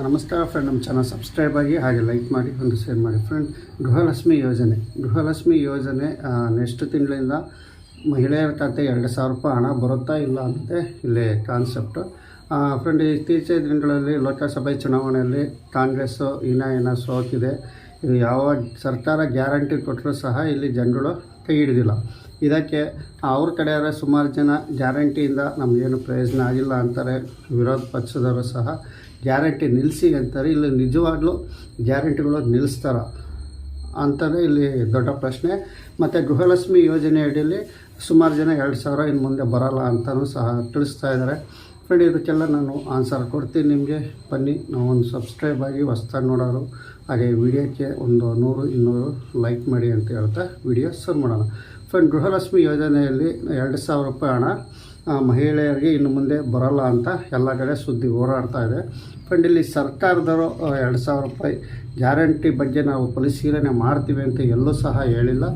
ನಮಸ್ಕಾರ ಫ್ರೆಂಡ್ ನಮ್ಮ channel subscribe ಆಗಿ ಹಾಗೆ ಲೈಕ್ ಮಾಡಿ, ಒಂದು ಶೇರ್ ಮಾಡಿ. ಫ್ರೆಂಡ್ ಗೃಹಲಕ್ಷ್ಮಿ ಯೋಜನೆ. ಗೃಹಲಕ್ಷ್ಮಿ ಯೋಜನೆ ನೆಕ್ಸ್ಟ್ ತಿಂಗಳಿಂದ ಮಹಿಳೆಯರ ಖಾತೆ ಎರಡು ಸಾವಿರ ರೂಪಾಯಿ ಹಣ ಬರುತ್ತಾ ಇಲ್ಲ ಅನ್ನೋದೇ ಇಲ್ಲಿ ಕಾನ್ಸೆಪ್ಟು ಫ್ರೆಂಡ್ ಇತ್ತೀಚಿನ ದಿನಗಳಲ್ಲಿ ಲೋಕಸಭೆ ಚುನಾವಣೆಯಲ್ಲಿ ಕಾಂಗ್ರೆಸ್ಸು ಇನ್ನ ಏನ ಸೋತಿದೆ ಇದು ಯಾವ ಸರ್ಕಾರ ಗ್ಯಾರಂಟಿ ಕೊಟ್ಟರೂ ಸಹ ಇಲ್ಲಿ ಜನಗಳು ಕೈ ಹಿಡಿದಿಲ್ಲ. ಇದಕ್ಕೆ ಅವ್ರ ಕಡೆಯವ್ರೆ ಸುಮಾರು ಜನ ಗ್ಯಾರಂಟಿಯಿಂದ ನಮಗೇನು ಪ್ರಯೋಜನ ಆಗಿಲ್ಲ ಅಂತಾರೆ. ವಿರೋಧ ಪಕ್ಷದವರು ಸಹ ಗ್ಯಾರಂಟಿ ನಿಲ್ಲಿಸಿ ಅಂತಾರೆ. ಇಲ್ಲಿ ನಿಜವಾಗ್ಲೂ ಗ್ಯಾರಂಟಿಗಳು ನಿಲ್ಲಿಸ್ತಾರ ಅಂತಾರೆ ಇಲ್ಲಿ ದೊಡ್ಡ ಪ್ರಶ್ನೆ. ಮತ್ತು ಗೃಹಲಕ್ಷ್ಮಿ ಯೋಜನೆ ಅಡಿಯಲ್ಲಿ ಸುಮಾರು ಜನ ಎರಡು ಸಾವಿರ ಇನ್ನು ಮುಂದೆ ಬರಲ್ಲ ಅಂತಲೂ ಸಹ ತಿಳಿಸ್ತಾ ಇದ್ದಾರೆ. ಫ್ರೆಂಡ್, ಇದಕ್ಕೆಲ್ಲ ನಾನು ಆನ್ಸರ್ ಕೊಡ್ತೀನಿ ನಿಮಗೆ. ಬನ್ನಿ, ನಾವೊಂದು ಸಬ್ಸ್ಕ್ರೈಬ್ ಆಗಿ ಹೊಸ್ದಾಗಿ ನೋಡೋರು, ಹಾಗೆ ವಿಡಿಯೋಕ್ಕೆ ಒಂದು ನೂರು, ಇನ್ನೂರು ಲೈಕ್ ಮಾಡಿ ಅಂತ ಹೇಳ್ತಾ ವಿಡಿಯೋ ಶುರು ಮಾಡೋಣ. ಫ್ರೆಂಡ್ ಗೃಹಲಕ್ಷ್ಮಿ ಯೋಜನೆಯಲ್ಲಿ ಎರಡು ಸಾವಿರ ರೂಪಾಯಿ ಹಣ ಮಹಿಳೆಯರಿಗೆ ಇನ್ನು ಮುಂದೆ ಬರಲ್ಲ ಅಂತ ಎಲ್ಲ ಕಡೆ ಸುದ್ದಿ ಹೋರಾಡ್ತಾ ಇದೆ. ಫ್ರೆಂಡ್ ಇಲ್ಲಿ ಸರ್ಕಾರದವರು ಎರಡು ಸಾವಿರ ರೂಪಾಯಿ ಗ್ಯಾರಂಟಿ ಬಗ್ಗೆ ನಾವು ಪರಿಶೀಲನೆ ಮಾಡ್ತೀವಿ ಅಂತ ಎಲ್ಲೂ ಸಹ ಹೇಳಿಲ್ಲ.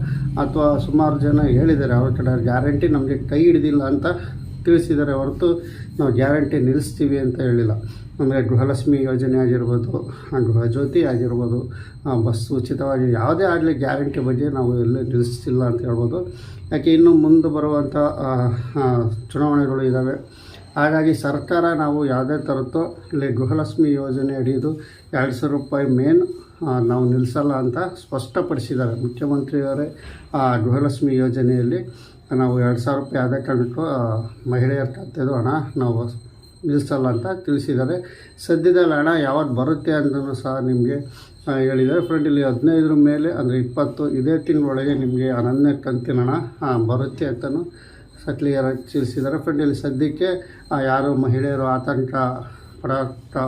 ಅಥವಾ ಸುಮಾರು ಜನ ಹೇಳಿದ್ದಾರೆ, ಅವ್ರ ಕಡೆ ಗ್ಯಾರಂಟಿ ನಮಗೆ ಕೈ ಹಿಡಿದಿಲ್ಲ ಅಂತ ತಿಳಿಸಿದ್ದಾರೆ ಹೊರತು ನಾವು ಗ್ಯಾರಂಟಿ ನಿಲ್ಲಿಸ್ತೀವಿ ಅಂತ ಹೇಳಿಲ್ಲ. ಅಂದರೆ ಗೃಹಲಕ್ಷ್ಮಿ ಯೋಜನೆ ಆಗಿರ್ಬೋದು ಗೃಹಜ್ಯೋತಿ ಆಗಿರ್ಬೋದು ಬಸ್ ಉಚಿತವಾಗಿ ಯಾವುದೇ ಆಗಲಿ ಗ್ಯಾರಂಟಿ ಬಗ್ಗೆ ನಾವು ಎಲ್ಲೂ ನಿಲ್ಲಿಸ್ತಿಲ್ಲ ಅಂತ ಹೇಳ್ಬೋದು. ಯಾಕೆ ಇನ್ನು ಮುಂದೆ ಬರುವಂಥ ಚುನಾವಣೆಗಳು ಇದ್ದಾವೆ ಹಾಗಾಗಿ ಸರ್ಕಾರ ನಾವು ಯಾವುದೇ ಥರದ್ದು ಇಲ್ಲಿ ಗೃಹಲಕ್ಷ್ಮಿ ಯೋಜನೆ ಅಡಿದು ಎರಡು ಸಾವಿರ ರೂಪಾಯಿ ಮೇನ್ ನಾವು ನಿಲ್ಲಿಸಲ್ಲ ಅಂತ ಸ್ಪಷ್ಟಪಡಿಸಿದ್ದಾರೆ. ಮುಖ್ಯಮಂತ್ರಿಯವರೇ, ಆ, ಗೃಹಲಕ್ಷ್ಮಿ ಯೋಜನೆಯಲ್ಲಿ ನಾವು ಎರಡು ಸಾವಿರ ರೂಪಾಯಿ ಯಾವುದೇ ಕಾರಣಕ್ಕೂ ಮಹಿಳೆಯರ ಖಾತೆದು ಹಣ ನಾವು ನಿಲ್ಲಿಸಲ್ಲ ಅಂತ ತಿಳಿಸಿದ್ದಾರೆ. ಸದ್ಯದಲ್ಲಿ ಹಣ ಯಾವತ್ತು ಬರುತ್ತೆ ಅಂತಲೂ ಸಹ ನಿಮಗೆ ಹೇಳಿದ್ದಾರೆ. ಫ್ರೆಂಡ್ ಇಲ್ಲಿ ಹದಿನೈದರ ಮೇಲೆ, ಅಂದರೆ ಇಪ್ಪತ್ತು, ಇದೇ ತಿಂಗಳೊಳಗೆ ನಿಮಗೆ ಹನ್ನೊಂದನೇ ಕಂತಿನ ಹಣ ಬರುತ್ತೆ ಅಂತಲೂ ಸಹ ಕ್ಲಿಯರಾಗಿ ತಿಳಿಸಿದ್ದಾರೆ. ಫ್ರೆಂಡ್ ಇಲ್ಲಿ ಸದ್ಯಕ್ಕೆ ಯಾರು ಮಹಿಳೆಯರು ಆತಂಕ ಪಡೋ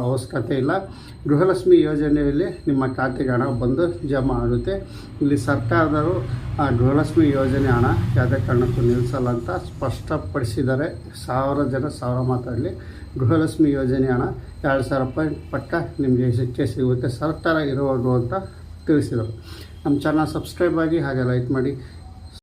ಅವಶ್ಯಕತೆ ಇಲ್ಲ. ಗೃಹಲಕ್ಷ್ಮಿ ಯೋಜನೆಯಲ್ಲಿ ನಿಮ್ಮ ಖಾತೆಗೆ ಹಣ ಬಂದು ಜಮಾ ಆಗುತ್ತೆ. ಇಲ್ಲಿ ಸರ್ಕಾರದವರು ಆ ಗೃಹಲಕ್ಷ್ಮಿ ಯೋಜನೆ ಹಣ ಯಾವುದೇ ಕಾರಣಕ್ಕೂ ನಿಲ್ಲಿಸಲ್ಲ ಅಂತ ಸ್ಪಷ್ಟಪಡಿಸಿದ್ದಾರೆ. ಸಾವಿರ ಜನ ಸಾವಿರ ಮಾತಾಡಲಿ. ಗೃಹಲಕ್ಷ್ಮಿ ಯೋಜನೆ ಹಣ ಎರಡು ಸಾವಿರ ರೂಪಾಯಿ ಪಟ್ಟ ನಿಮಗೆ ಸಿಕ್ಕೆ ಸಿಗುತ್ತೆ. ಸರ್ಕಾರ ಇರುವಾಗ ಅಂತ ತಿಳಿಸಿದರು. ನಮ್ಮ ಚಾನಲ್ ಸಬ್ಸ್ಕ್ರೈಬ್ ಆಗಿ ಹಾಗೆ ಲೈಕ್ ಮಾಡಿ.